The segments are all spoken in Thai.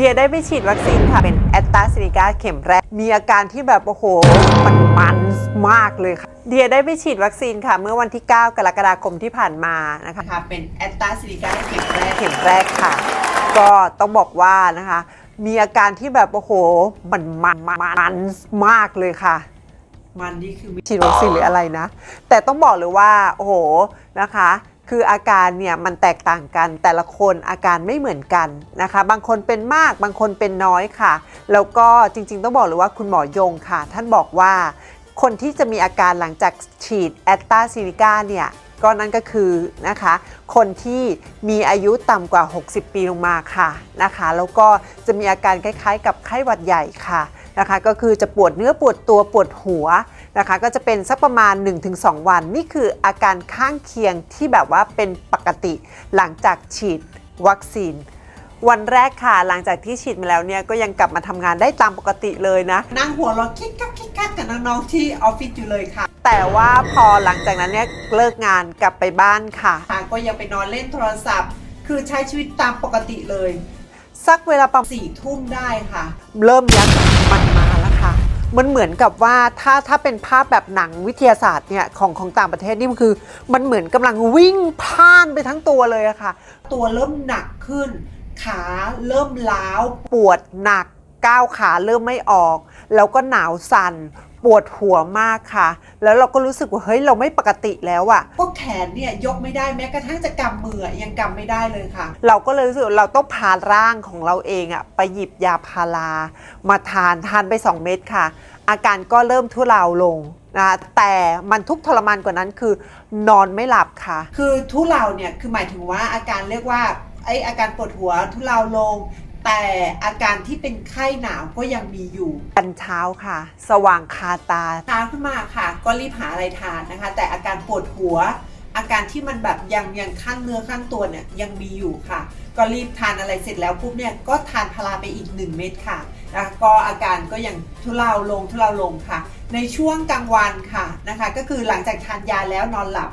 เดียได้ไปฉีดวัคซีนค่ะ เป็นแอตตาซิลิกาเข็มแรก มีอาการที่แบบโอ้โห มันมันมากเลยค่ะ เดียได้ไปฉีดวัคซีนค่ะ เมื่อวันที่ 9 กรกฎาคมที่ผ่านมานะคะค่ะเป็นแอตตาซิลิกาเข็มแรกเข็มแรกค่ะ ก็ต้องบอกว่านะคะ มีอาการที่แบบโอ้โห มันมันมันมันมากเลยค่ะมันนี่คือฉีดวัคซีนหรืออะไรนะ แต่ต้องบอกเลยว่า โอ้โหนะคะ คืออาการเนี่ยมันแตกต่างกันแต่ละคนอาการไม่เหมือนกันนะคะ บางคนเป็นมากบางคนเป็นน้อยค่ะ แล้วก็จริงๆ ต้องบอกเลยว่าคุณหมอยงค่ะ ท่านบอกว่า คนที่จะมีอาการหลังจากฉีดแอตตาซิลิกาเนี่ยก็นั่นก็คือนะคะคนที่มีอายุต่ำกว่า 60 ปีลงมาค่ะนะคะแล้วก็จะมีอาการคล้ายๆ กับไข้หวัดใหญ่ค่ะนะคะก็คือจะปวดเนื้อปวดตัวปวดหัว นะคะก็จะเป็นสักประมาณ 1-2 วัน นี่คืออาการข้างเคียงที่แบบว่าเป็นปกติหลังจากฉีดวัคซีน วันแรกค่ะหลังจากที่ฉีดมาแล้วเนี่ยก็ยังกลับมาทำงานได้ตามปกติเลยนะ นั่งหัวเราะคิกคักคิกคักกับน้องๆที่ออฟฟิศอยู่เลยค่ะ แต่ว่าพอหลังจากนั้นเนี่ยเลิกงานกลับไปบ้านค่ะก็ยังไปนอนเล่นโทรศัพท์ คือใช้ชีวิตตามปกติเลย สักเวลาประมาณสี่ทุ่มได้ค่ะ เริ่มยักมันมาแล้วค่ะ มันเหมือนกับว่าถ้าถ้าเป็นภาพแบบหนังวิทยาศาสตร์เนี่ยของของต่างประเทศนี่มันคือ มันเหมือนกำลังวิ่งพล่านไปทั้งตัวเลยอะค่ะ ตัวเริ่มหนักขึ้น ขาเริ่มล้าวปวดหนักก้าวขาเริ่มไม่ออก แล้วก็หนาวสั่น ปวดหัวมากค่ะ แล้วเราก็รู้สึกว่าเฮ้ยเราไม่ปกติแล้วอะพวกแขนเนี่ยยกไม่ได้แม้กระทั่งจะกำมือยังกำไม่ได้เลยค่ะ เราก็เลยรู้สึกว่าเราต้องพาร่างของเราเองอะไปหยิบยาพารามาทานทานไป 2 เม็ดค่ะ อาการก็เริ่มทุเลาลงนะแต่มันทุกข์ทรมานกว่านั้นคือนอนไม่หลับค่ะ คือทุเลาเนี่ยคือหมายถึงว่าอาการเรียกว่าไออาการปวดหัวทุเลาลง แต่อาการที่เป็นไข้หนาวก็ยังมีอยู่ตันเช้าค่ะ สว่างคาตาเช้าขึ้นมาค่ะ ก็รีบหาอะไรทานนะคะ แต่อาการปวดหัว อาการที่มันแบบยังยังขั้นเนื้อขั้นตัวเนี่ยยังมีอยู่ค่ะ ก็รีบทานอะไรเสร็จแล้วปุ๊บเนี่ยก็ทานพาราไปอีก 1 เม็ดค่ะนะคะก็อาการก็ยังทุเลาลงทุเลาลงค่ะ ในช่วงกลางวันค่ะนะคะ ก็คือหลังจากทานยาแล้วนอนหลับ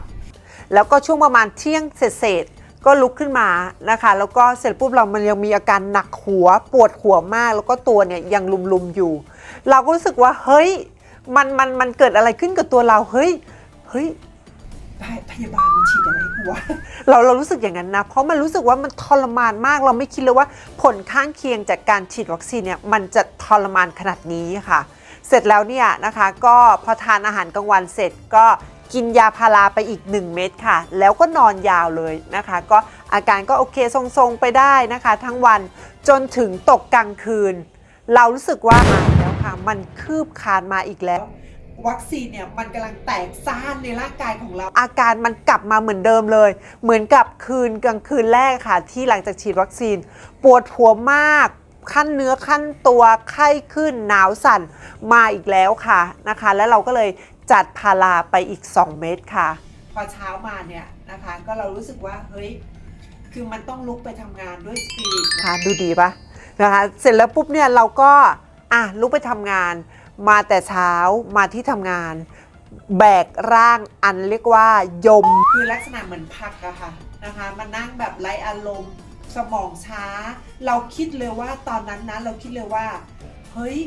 แล้วก็ช่วงประมาณเที่ยงเศษๆ ก็ลุกขึ้นมานะคะแล้วก็เสร็จปุ๊บเรามันยังมีอาการหนักหัวปวดหัวมาก แล้วก็ตัวเนี่ยยังลุมๆอยู่ เราก็รู้สึกว่าเฮ้ยมันมันมันเกิดอะไรขึ้นกับตัวเราเฮ้ยเฮ้ยพยาบาลมันฉีดอะไรกูวะเราเรารู้สึกอย่างนั้นนะ เพราะมันรู้สึกว่ามันทรมานมาก เราไม่คิดเลยว่าผลข้างเคียงจากการฉีดวัคซีนเนี่ยมันจะทรมานขนาดนี้ค่ะ เสร็จแล้วเนี่ยนะคะ ก็พอทานอาหารกลางวันเสร็จก็ กินยาพาราไปอีก 1 เม็ดค่ะ แล้วก็นอนยาวเลยนะคะ ก็อาการก็โอเคทรงๆไปได้นะคะ ทั้งวันจนถึงตกกลางคืน เรารู้สึกว่ามาแล้วค่ะ มันคืบคลานมาอีกแล้ววัคซีนเนี่ยมันกำลังแตกซ่านในร่างกายของเรา อาการมันกลับมาเหมือนเดิมเลย เหมือนกับคืนกลางคืนแรกค่ะ ที่หลังจากฉีดวัคซีน ปวดหัวมากขั้นเนื้อขั้นตัวไข้ขึ้นหนาวสั่นมาอีกแล้วค่ะนะคะ แล้วเราก็เลย จัดพาราไปอีก 2 เม็ดค่ะ พอเช้ามาเนี่ยนะคะ ก็เรารู้สึกว่าเฮ้ยคือมันต้องลุกไปทำงานด้วยสปิริตนะคะดูดีปะนะคะเสร็จแล้วปุ๊บเนี่ยเราก็อะลุกไปทำงาน มาแต่เช้ามาที่ทำงาน แบกร่างอันเรียกว่ายม คือลักษณะเหมือนพักอะค่ะนะคะมานั่งแบบไร้อารมณ์สมองช้า เราคิดเลยว่าตอนนั้นนะเราคิดเลยว่า เฮ้ย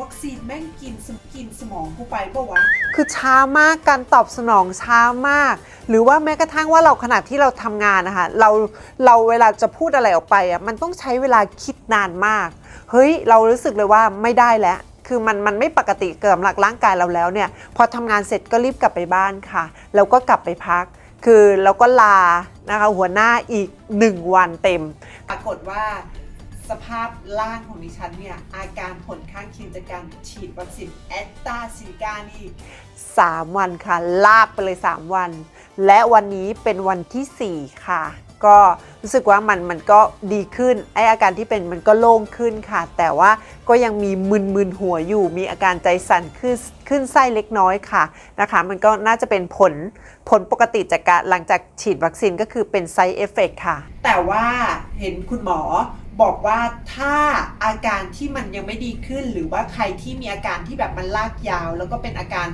วัคซีนแม่งกินสมกินสมองกูไปปะวะ คือช้ามากการตอบสนองช้ามาก หรือว่าแม้กระทั่งว่าเราขณะที่เราทำงานนะคะเราเราเวลาจะพูดอะไรออกไปอะมันต้องใช้เวลาคิดนานมาก เฮ้ย เรารู้สึกเลยว่าไม่ได้แล้ว คือมันมันไม่ปกติเกิดหลักร่างกายเราแล้วเนี่ย พอทำงานเสร็จก็รีบกลับไปบ้านค่ะ แล้วก็กลับไปพัก คือเราก็ลานะคะหัวหน้าอีก 1 วันเต็ม ปรากฏว่า สภาพร่างของดิฉันเนี่ย อาการผลข้างเคียงจากการฉีดวัคซีนแอตตาซิลิกานี่ 3 วันค่ะ ลากไปเลย 3 วัน และวันนี้เป็นวันทีสี่ 4 ค่ะ ก็รู้สึกว่ามันมันก็ดีขึ้นไออาการที่เป็นมันก็โล่งขึ้นค่ะ แต่ว่าก็ยังมีมึนๆหัวอยู่ มีอาการใจสั่นขึ้นขึ้นไส้เล็กน้อยค่ะนะคะ มันก็น่าจะเป็นผลผลปกติจากการหลังจากฉีดวัคซีนก็คือเป็นไซเอฟเฟกค่ะ แต่ว่าเห็นคุณหมอ บอกว่าถ้าอาการที่มันยังไม่ดีขึ้น หรือว่าใครที่มีอาการที่แบบมันลากยาว แล้วก็เป็นอาการ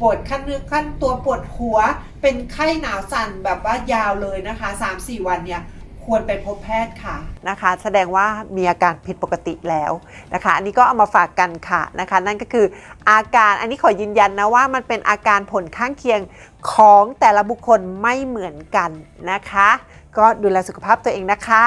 ปวดขั้นเนื้อขั้นตัวปวดหัว เป็นไข้หนาวสั่นแบบว่ายาวเลยนะคะ 3-4 วันเนี่ยคควรไปพบแพทย์ค่ะนะคะ แสดงว่ามีอาการผิดปกติแล้วนะคะ อันนี้ก็เอามาฝากกันค่ะนะคะ นั่นก็คืออาการอันนี้ขอยืนยันนะว่ามันเป็นอาการผลข้างเคียงของแต่ละบุคคลไม่เหมือนกันนะคะ ก็ดูแลสุขภาพตัวเองนะคะ